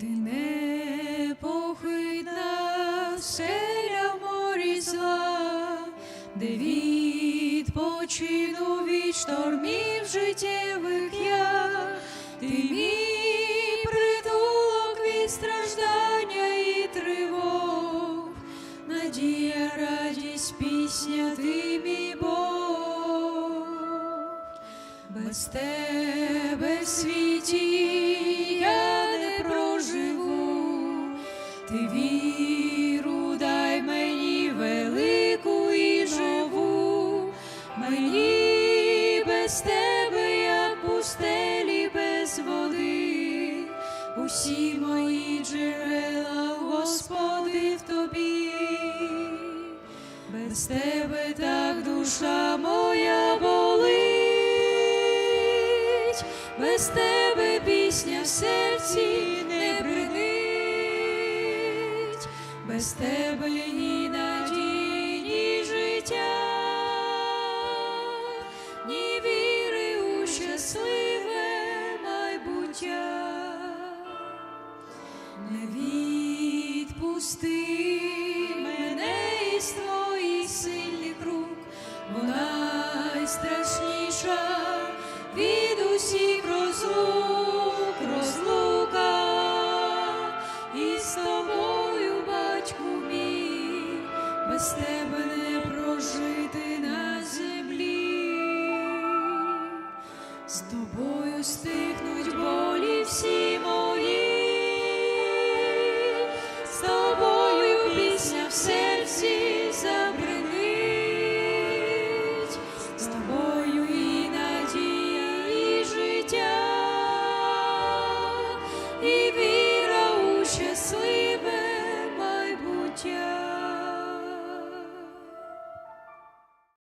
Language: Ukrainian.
Ти непохитна селя в морі зла, де відпочину від штормів життєвих я, ти мій притулок від страждання і тривог, надія, радість, пісня, ти мій Бог. Без тебе в світі мені без тебе, як пустелі без води, усі мої джерела, Господи, в тобі. Без тебе так душа моя болить, без тебе пісня в серці не бринить, без тебе ні надії, відпусти мене із твоїх сильних рук, бо найстрашніша від усіх розлук, розлука. Із тобою, батьку мій, без тебе не прожити на землі. З тобою стихнуть болі всі надія,